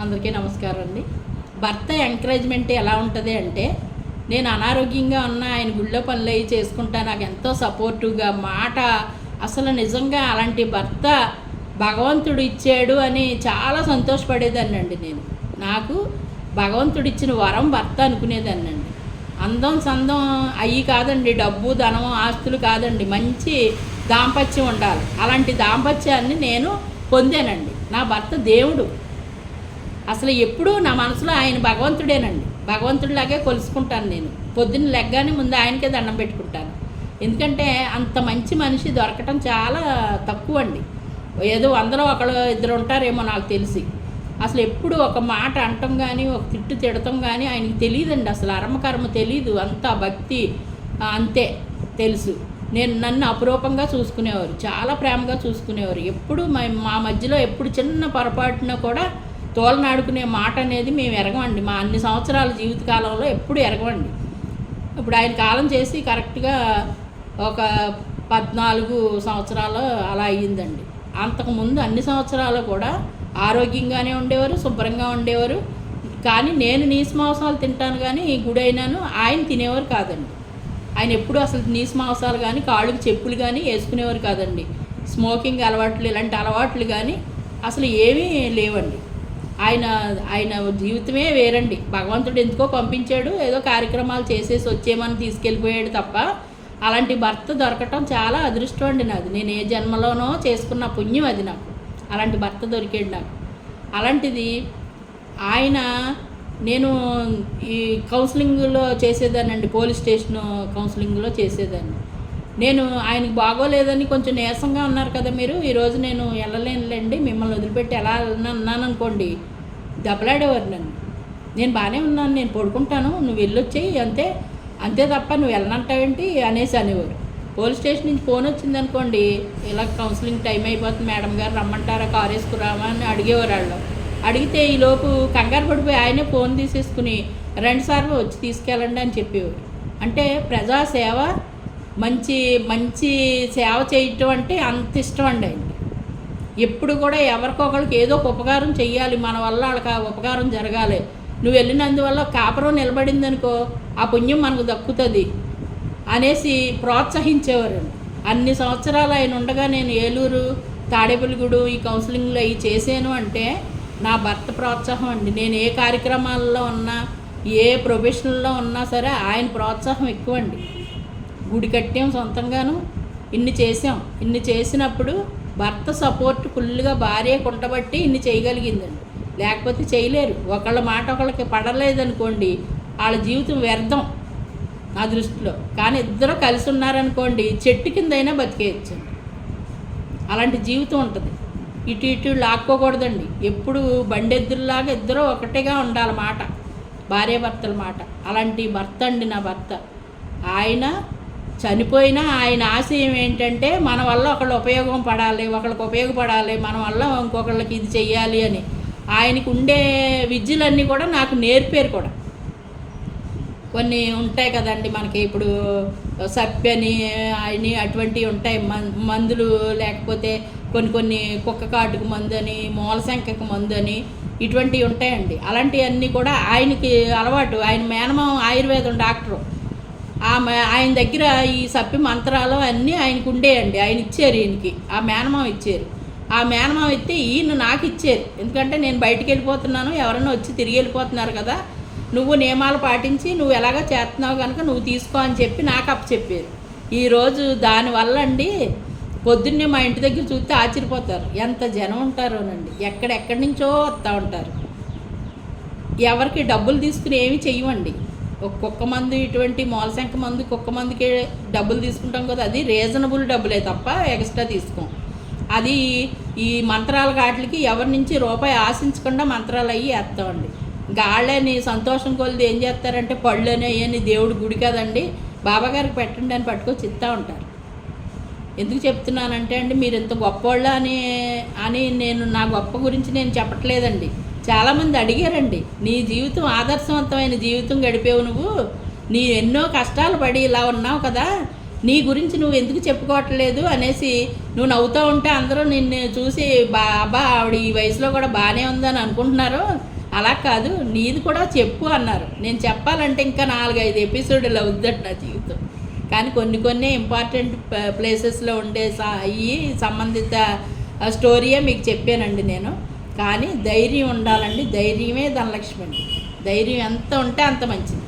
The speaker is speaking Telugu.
అందరికీ నమస్కారం అండి. భర్త ఎంకరేజ్మెంట్ ఎలా ఉంటుంది అంటే నేను అనారోగ్యంగా ఉన్న ఆయన గుళ్ళో పనులు అవి చేసుకుంటా నాకు ఎంతో సపోర్టివ్గా మాట అసలు నిజంగా అలాంటి భర్త భగవంతుడు ఇచ్చాడు అని చాలా సంతోషపడేదాన్ని అండి నేను. నాకు భగవంతుడు ఇచ్చిన వరం భర్త అనుకునేదాన్ని అండి. అందం సందం అయ్యి కాదండి డబ్బు ధనం ఆస్తులు కాదండి మంచి దాంపత్యం ఉండాలి. అలాంటి దాంపత్యాన్ని నేను పొందానండి. నా భర్త దేవుడు. అసలు ఎప్పుడూ నా మనసులో ఆయన భగవంతుడేనండి. భగవంతుడిలాగే కొలుసుకుంటాను నేను. పొద్దున్న లెగ్గానే ముందు ఆయనకే దండం పెట్టుకుంటాను. ఎందుకంటే అంత మంచి మనిషి దొరకటం చాలా తక్కువ అండి ఏదో వందలో ఒకళ్ళు ఇద్దరు ఉంటారేమో నాకు తెలిసి. అసలు ఎప్పుడు ఒక మాట అంటం కానీ ఒక తిట్టు తిడటం కానీ ఆయనకి తెలియదండి. అసలు అరమకర్మ తెలీదు. అంత భక్తి అంతే తెలుసు. నేను నన్ను అపురూపంగా చూసుకునేవారు. చాలా ప్రేమగా చూసుకునేవారు. ఎప్పుడు మా మధ్యలో ఎప్పుడు చిన్న పొరపాటున కూడా తోలనాడుకునే మాట అనేది మేము ఎరగమండి. మా అన్ని సంవత్సరాల జీవితకాలంలో ఎప్పుడు ఎరగమండి. ఇప్పుడు ఆయన కాలం చేసి కరెక్ట్గా ఒక పద్నాలుగు సంవత్సరాలు అలా అయ్యిందండి. అంతకుముందు అన్ని సంవత్సరాలు కూడా ఆరోగ్యంగానే ఉండేవారు శుభ్రంగా ఉండేవారు. కానీ నేను నీసు మాంసాలు తింటాను కానీ గుడి అయినాను ఆయన తినేవారు కాదండి. ఆయన ఎప్పుడు అసలు నీసు మాంసాలు కానీ కాళ్ళకి చెప్పులు కానీ వేసుకునేవారు కాదండి. స్మోకింగ్ అలవాట్లు ఇలాంటి అలవాట్లు కానీ అసలు ఏమీ లేవండి. ఆయన ఆయన జీవితమే వేరండి. భగవంతుడు ఎందుకో పంపించాడు ఏదో కార్యక్రమాలు చేసేసి వచ్చేమని తీసుకెళ్ళిపోయాడు తప్ప అలాంటి భర్త దొరకటం చాలా అదృష్టం అండి నాది. నేను ఏ జన్మలోనో చేసుకున్న పుణ్యం అది నాకు. అలాంటి భర్త దొరికాడు నాకు. అలాంటిది ఆయన నేను ఈ కౌన్సిలింగ్లో చేసేదానండి పోలీస్ స్టేషన్ కౌన్సిలింగ్లో చేసేదాన్ని. నేను ఆయనకి బాగోలేదని కొంచెం నీరసంగా ఉన్నారు కదా మీరు ఈరోజు నేను వెళ్ళలేనులేండి మిమ్మల్ని వదిలిపెట్టి ఎలా అన్నాను అనుకోండి దెబ్బలాడేవారు నన్ను. నేను బాగానే ఉన్నాను నేను పడుకుంటాను నువ్వు వెళ్ళొచ్చేయి అంతే అంతే తప్ప నువ్వు వెళ్ళనంటావేంటి అనేసి అనేవారు. పోలీస్ స్టేషన్ నుంచి ఫోన్ వచ్చింది అనుకోండి ఇలా కౌన్సిలింగ్ టైం అయిపోతుంది మేడం గారు రమ్మంటారా కారు వేసుకురామా అని అడిగేవారు వాళ్ళు. అడిగితే ఈలోపు కంగారు పడిపోయి ఆయనే ఫోన్ తీసేసుకుని రెండుసార్లు వచ్చి తీసుకెళ్ళండి అని చెప్పేవారు. అంటే ప్రజాసేవ మంచి మంచి సేవ చేయటం అంటే అంత ఇష్టం అండి ఆయనకి. ఎప్పుడు కూడా ఎవరికొకరికి ఏదో ఒక ఉపకారం చెయ్యాలి. మన వల్ల వాళ్ళకి ఆ ఉపకారం జరగాలి. నువ్వు వెళ్ళినందువల్ల కాపురం నిలబడింది అనుకో ఆ పుణ్యం మనకు దక్కుతుంది అనేసి ప్రోత్సహించేవారు అన్ని సంవత్సరాలు ఆయన ఉండగా నేను ఏలూరు తాడేపల్లిగూడు ఈ కౌన్సిలింగ్లో అవి చేశాను అంటే నా భర్త ప్రోత్సాహం అండి. నేను ఏ కార్యక్రమాల్లో ఉన్నా ఏ ప్రొఫెషనల్లో ఉన్నా సరే ఆయన ప్రోత్సాహం ఎక్కువ అండి గుడి కట్టాం సొంతంగాను. ఇన్ని చేసాం ఇన్ని చేసినప్పుడు భర్త సపోర్ట్ ఫుల్గా భార్య కుంటబట్టి ఇన్ని చేయగలిగిందండి. లేకపోతే చేయలేరు. ఒకళ్ళ మాట ఒకళ్ళకి పడలేదనుకోండి వాళ్ళ జీవితం వ్యర్థం నా దృష్టిలో. కానీ ఇద్దరు కలిసి ఉన్నారనుకోండి చెట్టు కిందైనా బతికేయచ్చు. అలాంటి జీవితం ఉంటుంది. ఇటు ఇటు లాక్కోకూడదండి. ఎప్పుడు బండెద్దుల్లాగా ఇద్దరు ఒకటిగా ఉండాలి మాట భార్యాభర్తల మాట. అలాంటి భర్త అండి నా భర్త. ఆయన చనిపోయినా ఆయన ఆశయం ఏంటంటే మన వల్ల ఒకళ్ళు ఉపయోగం పడాలి ఒకళ్ళకి ఉపయోగపడాలి మన వల్ల ఇంకొకళ్ళకి ఇది చెయ్యాలి అని. ఆయనకు ఉండే విద్యలన్నీ కూడా నాకు నేర్పారు కూడా. కొన్ని ఉంటాయి కదండి మనకి ఇప్పుడు సప్యని అని అటువంటివి ఉంటాయి. మందులు లేకపోతే కొన్ని కొన్ని కుక్క కాటుకు మందు అని మూలశంకకు మందు అని ఇటువంటివి ఉంటాయండి. అలాంటివన్నీ కూడా ఆయనకి అలవాటు. ఆయన మేనమం ఆయుర్వేదం డాక్టరు. ఆమె ఆయన దగ్గర ఈ సప్పి మంత్రాలు అన్నీ ఆయనకు ఉండేయండి. ఆయన ఇచ్చారు ఈయనకి. ఆ మేనమామ ఇచ్చారు. ఆ మేనమామ ఇస్తే ఈయన నాకు ఇచ్చారు. ఎందుకంటే నేను బయటికి వెళ్ళిపోతున్నాను. ఎవరన్నా వచ్చి తిరిగి వెళ్ళిపోతున్నారు కదా. నువ్వు నియమాలు పాటించి నువ్వు ఎలాగ చేస్తున్నావు కనుక నువ్వు తీసుకో అని చెప్పి నాకు అప్పచెప్పారు. ఈరోజు దానివల్ల అండి పొద్దున్నే మా ఇంటి దగ్గర చూస్తే ఆశ్చర్యపోతారు. ఎంత జనం ఉంటారోనండి. ఎక్కడెక్కడి నుంచో వస్తూ ఉంటారు. ఎవరికి డబ్బులు తీసుకుని ఏమి చెయ్యమండి కుక్క మందు ఇటువంటి మూలశంక మందు కుక్క మందికి డబ్బులు తీసుకుంటాం కదా అది రీజనబుల్ డబ్బులే తప్ప ఎక్స్ట్రా తీసుకోం. అది ఈ మంత్రాల కాటికి ఎవరి నుంచి రూపాయి ఆశించకుండా మంత్రాలు అయ్యి వేస్తామండి. గాళ్ళని సంతోషం కొలిది ఏం చేస్తారంటే పళ్ళు అని దేవుడి గుడి కదండి బాబాగారికి పెట్టండి అని పట్టుకొచ్చి ఇస్తూ ఉంటారు. ఎందుకు చెప్తున్నానంటే అండి మీరు ఇంత గొప్పవాళ్ళు అని అని నేను నా గొప్ప గురించి నేను చెప్పట్లేదండి. చాలామంది అడిగారండి నీ జీవితం ఆదర్శవంతమైన జీవితం గడిపేవు నువ్వు? నీ ఎన్నో కష్టాలు పడి ఇలా ఉన్నావు కదా నీ గురించి నువ్వు ఎందుకు చెప్పుకోవట్లేదు? అనేసి నువ్వు నవ్వుతూ ఉంటే అందరూ నిన్ను చూసి బా అబ్బా ఆవిడ ఈ వయసులో కూడా బాగానే ఉందని అనుకుంటున్నారు. అలా కాదు నీది కూడా చెప్పు అన్నారు. నేను చెప్పాలంటే ఇంకా నాలుగైదు ఎపిసోడ్లు అవుద్దట నా జీవితం. కానీ కొన్ని కొన్ని ఇంపార్టెంట్ ప్లేసెస్లో ఉండే సా అయ్యి సంబంధిత స్టోరీయే మీకు చెప్పానండి నేను. కానీ ధైర్యం ఉండాలండి. ధైర్యమే ధనలక్ష్మి అండి. ధైర్యం ఎంత ఉంటే అంత మంచిది.